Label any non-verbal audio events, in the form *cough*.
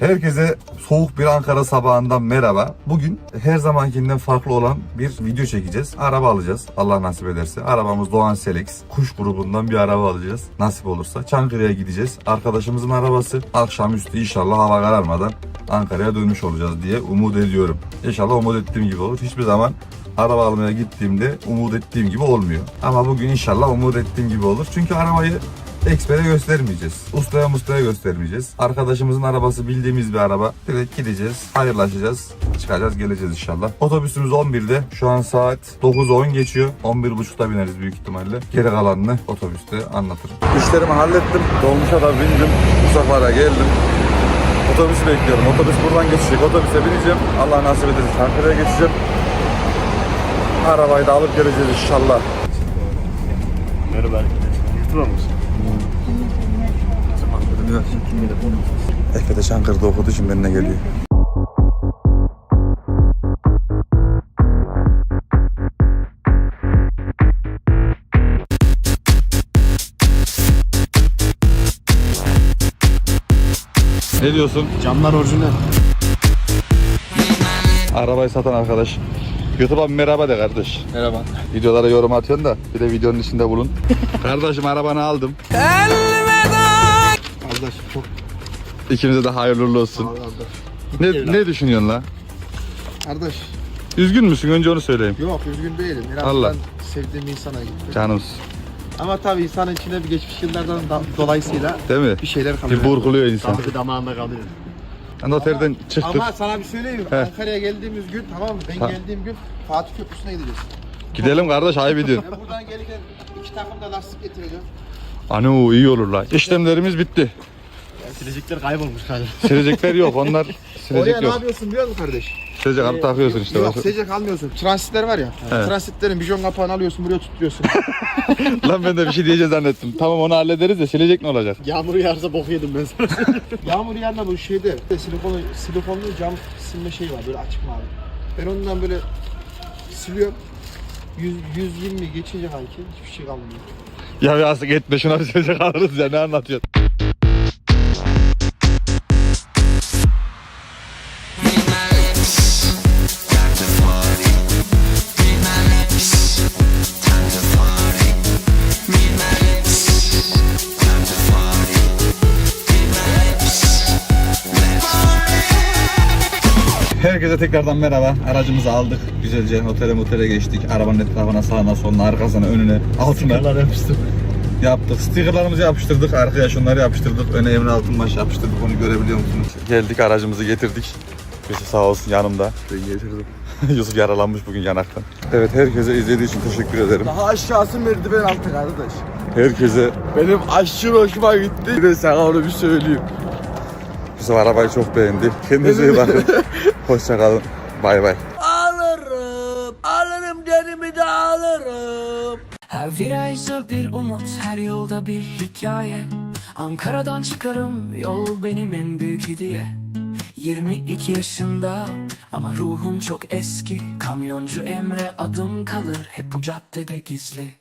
Herkese soğuk bir Ankara sabahından merhaba. Bugün her zamankinden farklı olan bir video çekeceğiz. Araba alacağız Allah nasip ederse. Arabamız Doğan Selex. Kuş grubundan bir araba alacağız. Nasip olursa. Çankırı'ya gideceğiz. Arkadaşımızın arabası. Akşamüstü inşallah hava kararmadan Ankara'ya dönmüş olacağız diye umut ediyorum. İnşallah umut ettiğim gibi olur. Hiçbir zaman araba almaya gittiğimde umut ettiğim gibi olmuyor. Ama bugün inşallah umut ettiğim gibi olur. Çünkü arabayı Eksper'e göstermeyeceğiz. Ustaya mustaya göstermeyeceğiz. Arkadaşımızın arabası bildiğimiz bir araba. Direkt gideceğiz, hayırlaşacağız, çıkacağız, geleceğiz inşallah. Otobüsümüz 11'de. Şu an saat 9.10 geçiyor. 11.30'da bineriz büyük ihtimalle. Geri kalanını otobüste anlatırım. İşlerimi hallettim. Dolmuşa da bindim. Uzaklara geldim. Otobüsü bekliyorum. Otobüs buradan geçecek. Otobüse bineceğim. Allah nasip ederse Ankara'ya geçeceğim. Arabayı da alıp geleceğiz inşallah. Merhaba. YouTube'a mısın? Efe de Çankırı'da okuduğu için benimle geliyor. Ne diyorsun? Camlar orijinal. Arabayı satan arkadaş. YouTube'a bir merhaba de kardeş. Merhaba. Videolara yorum atıyorsun da bir de videonun içinde bulun. *laughs* Kardeşim arabanı aldım. Kardeş çok İkimize de hayırlı uğurlu olsun. kardeş. Ne, ne düşünüyorsun la? Kardeş. Üzgün müsün? Önce onu söyleyeyim. Yok üzgün değilim. En Allah. azından sevdiğim insana gitti. Canımsın. Ama tabii insanın içinde bir geçmiş yıllardan da, dolayısıyla Değil mi? bir şeyler kalıyor. Bir burguluyor insan. Tabii damağında kalıyor. Noterden çıktık. Ama sana bir söyleyeyim? He. Ankara'ya geldiğimiz gün tamam mı? Ben Ha. geldiğim gün Fatih Köprüsü'ne gideceğiz. Gidelim kardeş ayıp ediyorsun. Ben buradan gelirken iki takım da lastik getireceğim. Ano iyi olur la. İşlemlerimiz bitti. Silecekler kaybolmuş kardeş. *laughs* Silecekler yok onlar Oraya silecek ne yok. yapıyorsun biliyor musun kardeş? Silecek alıp takıyorsun işte. Yok silecek almıyorsun. Transitler var ya. Evet. Transitlerin bijon kapağını alıyorsun buraya tutuyorsun. *laughs* Lan ben de bir şey diyeceğiz zannettim. Tamam onu hallederiz de silecek ne olacak? Yağmur yağarsa bok yedim ben sana. *laughs* Yağmur yağarsa bu şeyde silikonlu, silikonlu cam silme şey var böyle açık mavi. Ben ondan böyle siliyorum. 100, 120 geçince kanki hiçbir şey kalmıyor. Ya yazık etme şuna bir silecek alırız ya ne anlatıyorsun? Herkese tekrardan merhaba. Aracımızı aldık. Güzelce otele motele geçtik. Arabanın etrafına sağına soluna arkasına önüne altına yapıştım. yaptık. Stikerlerimizi yapıştırdık. Arkaya şunları yapıştırdık. Öne Emre Altınbaş yapıştırdık. Onu görebiliyor musunuz? Geldik aracımızı getirdik. Yusuf sağ olsun yanımda. Ben getirdim. *laughs* Yusuf yaralanmış bugün yanaktan. Evet herkese izlediği için teşekkür ederim. Daha aşağısı merdiven altı kardeş. Herkese Benim aşırı hoşuma gitti. Bir de sana onu bir söyleyeyim. Yusuf arabayı çok beğendi. Kendinize iyi bakın. *laughs* Hoşçakalın. Bay bay. alırım. Alırım derimi de alırım. Her virajda bir umut Her yolda bir hikaye. Ankara'dan çıkarım Yol benim en büyük hediye. 22 yaşında Ama ruhum çok eski. Kamyoncu Emre adım kalır Hep bu caddede gizli